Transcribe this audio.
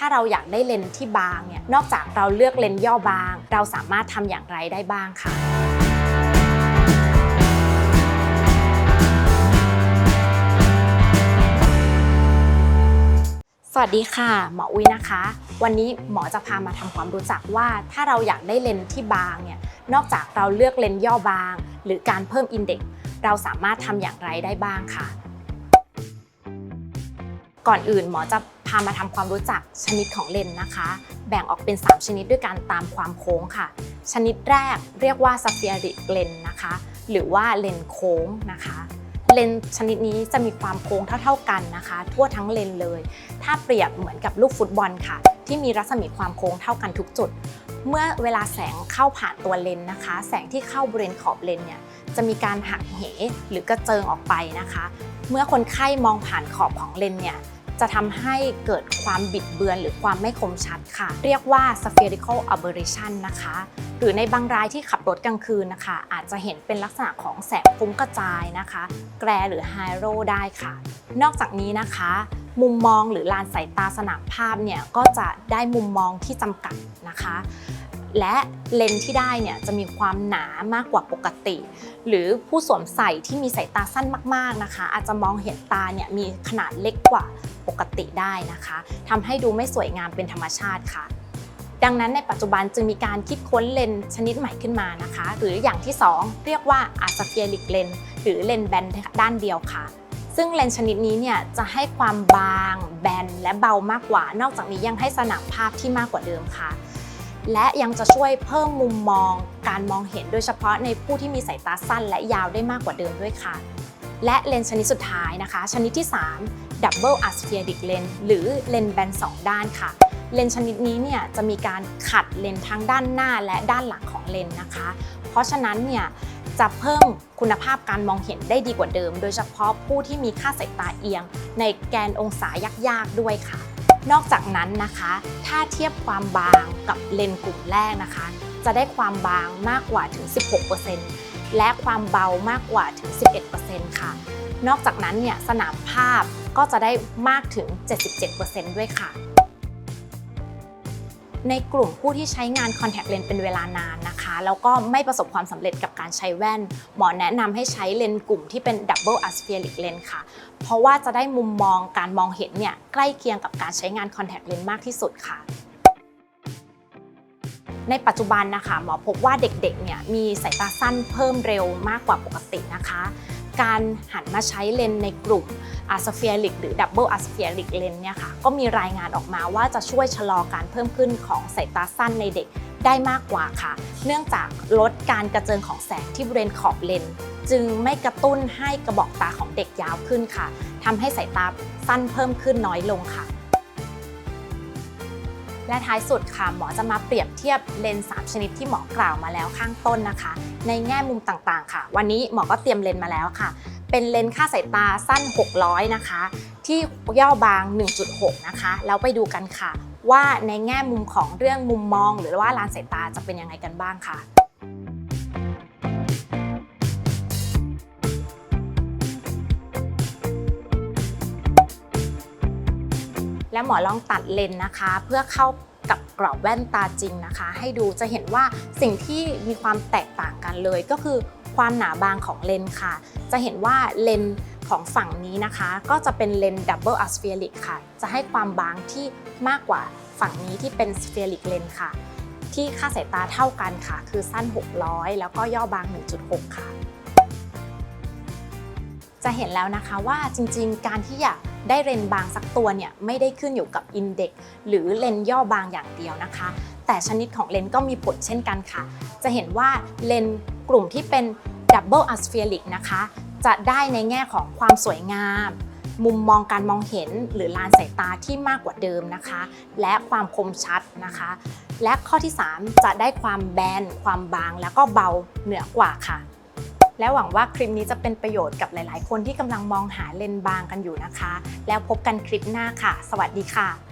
ถ้าเราอยากได้เลนส์ที่บางเนี่ย นอกจากเราเลือกเลนส์ย่อบาง เราสามารถทำอย่างไรได้บ้างค่ะ สวัสดีค่ะ หมออุ้ยนะคะ วันนี้หมอจะพามาทำความรู้จักว่า ถ้าเราอยากได้เลนส์ที่บางเนี่ย นอกจากเราเลือกเลนส์ย่อบาง หรือการเพิ่มอินเด็กซ์ เราสามารถทำอย่างไรได้บ้างค่ะ ก่อนอื่นหมอจะ พามาทำความรู้จักชนิดของเลนส์นะคะ แบ่งออกเป็น 3 ชนิดด้วยกันตามความโค้งค่ะ ชนิดแรกเรียกว่า spheric lens นนะคะ หรือว่าเลนส์โค้งนะคะเลนส์ชนิดนี้จะมีความโค้งเท่า ๆกันนะคะ ทั่วทั้งเลนส์เลย ถ้าเปรียบเหมือนกับลูกฟุตบอลค่ะ ที่มีรัศมีความโค้งเท่ากันทุกจุด เมื่อเวลาแสงเข้าผ่านตัวเลนส์นะคะ แสงที่เข้าบริเวณขอบเลนส์เนี่ยจะมีการหักเหหรือกระเจิงออกไปนะคะ เมื่อคนไข้มองผ่านขอบของเลนส์เนี่ย จะทำให้เกิดความบิดเบือนหรือความไม่คมชัดค่ะ เรียกว่า spherical aberration นะคะ หรือในบางรายที่ขับรถกลางคืนนะคะ อาจจะเห็นเป็นลักษณะของแสงฟุ้งกระจายนะคะ แกรหรือไฮโรได้ค่ะ นอกจากนี้นะคะมุมมองหรือลานสายตาสนามภาพเนี่ยก็จะได้มุมมองที่จำกัดนะคะ และเลนส์ที่ได้เนี่ยจะมีความหนามากกว่าปกติ หรือผู้สวมใส่ที่มีสายตาสั้นมากๆนะคะ อาจจะมองเห็นตาเนี่ยมีขนาดเล็กกว่า ปกติได้นะคะทำให้ดูไม่สวยงามเป็นธรรมชาติค่ะ ดังนั้นในปัจจุบันจึงมีการคิดค้นเลนส์ชนิดใหม่ขึ้นมานะคะ หรืออย่างที่ 2 เรียกว่า aspheric lens หรือเลนส์แบนด้านเดียวค่ะซึ่งเลนส์ชนิดนี้เนี่ยจะให้ความบาง แบน และเบามากกว่า นอกจากนี้ยังให้สนามภาพที่มากกว่าเดิมค่ะ และยังจะช่วยเพิ่มมุมมอง การมองเห็นโดยเฉพาะในผู้ที่มีสายตาสั้นและยาวได้มากกว่าเดิมด้วยค่ะ และเลนส์ชนิดสุดท้ายนะคะ ชนิดที่ 3 double aspheric lens หรือเลนส์แบนสองด้านค่ะ เลนส์ชนิดนี้เนี่ยจะมีการขัดเลนส์ทั้งด้านหน้าและด้านหลังของเลนส์นะคะ เพราะฉะนั้นเนี่ยจะเพิ่มคุณภาพการมองเห็นได้ดีกว่าเดิม โดยเฉพาะผู้ที่มีค่าสายตาเอียง ในแกนองศายากๆด้วยค่ะ นอกจากนั้นนะคะ ถ้าเทียบความบางกับเลนส์กลุ่มแรกนะคะ จะได้ความบางมากกว่าถึง 16% และความเบามากกว่าถึง 11%ค่ะ นอกจากนั้นเนี่ยสนามภาพก็จะได้มากถึง 77%ด้วยค่ะ ในกลุ่มผู้ที่ใช้งาน contact lens เป็นเวลานานนะคะ แล้วก็ไม่ประสบความสำเร็จกับการใช้แว่น หมอแนะนำให้ใช้เลนส์กลุ่มที่เป็น double aspheric lens ค่ะ เพราะว่าจะได้มุมมองการมองเห็นเนี่ยใกล้เคียงกับการใช้งาน contact lens มากที่สุดค่ะ ในปัจจุบันนะคะหมอพบว่าเด็กๆเนี่ยมีสายตาสั้นเพิ่มเร็วมากกว่าปกตินะคะ การหันมาใช้เลนในกลุ่ม a s p h e r i c หรือ double aspheric lens เนี่ยค่ะก็มีรายงานออกมาว่าจะช่วยชะลอการเพิ่มขึ้นของสายตาสั้นในเด็กได้มากกว่าค่ะ เนื่องจากลดการกระเจิงของแสงที่บริเวณขอบเลน จึงไม่กระตุ้นให้กระบอกตาของเด็กยาวขึ้นค่ะทำให้สายตาสั้นเพิ่มขึ้นน้อยลงค่ะ และท้ายสุดค่ะหมอจะมาเปรียบเทียบเลนส์3ชนิดที่หมอกล่าวมาแล้วข้างต้นนะคะ ในแง่มุมต่างๆ ค่ะ วันนี้หมอก็เตรียมเลนส์มาแล้วค่ะ เป็นเลนส์ค่าสายตาสั้น 600 นะคะ ที่ย่อบาง 1.6 นะคะ แล้วไปดูกันค่ะ ว่าในแง่มุมของเรื่องมุมมอง หรือว่าลานสายตาจะเป็นยังไงกันบ้างค่ะ และหมอลองตัดเลนนะคะ เพื่อเข้ากับกรอบแว่นตาจริงนะคะ ให้ดูจะเห็นว่าสิ่งที่มีความแตกต่างกันเลย ก็คือความหนาบางของเลนค่ะ จะเห็นว่าเลนของฝั่งนี้นะคะ ก็จะเป็นเลนดับเบิลอะสเฟียริกค่ะ จะให้ความบางที่มากกว่าฝั่งนี้ที่เป็นสเฟียริกเลนค่ะ ที่ค่าสายตาเท่ากันค่ะ คือสั้น 600 แล้วก็ย่อบาง 1.6 ค่ะ จะเห็นแล้วนะคะว่าจริงๆ การที่อยากได้เลนบางสักตัวเนี่ยไม่ได้ขึ้นอยู่กับอินเด็กซ์หรือเลนย่อบางอย่างเดียวนะคะ แต่ชนิดของเลนก็มีผลเช่นกันค่ะ จะเห็นว่าเลนกลุ่มที่เป็น Double Aspheric นะคะ จะได้ในแง่ของความสวยงาม มุมมองการมองเห็นหรือลานสายตาที่มากกว่าเดิมนะคะ และความคมชัดนะคะ และข้อที่ 3 จะได้ความแบนความบางแล้วก็เบาเหนือกว่าค่ะ และหวังว่าคลิปนี้จะเป็นประโยชน์กับหลาย ๆ คนที่กำลังมองหาเลนส์บางกันอยู่นะคะ แล้วพบกันคลิปหน้าค่ะ สวัสดีค่ะ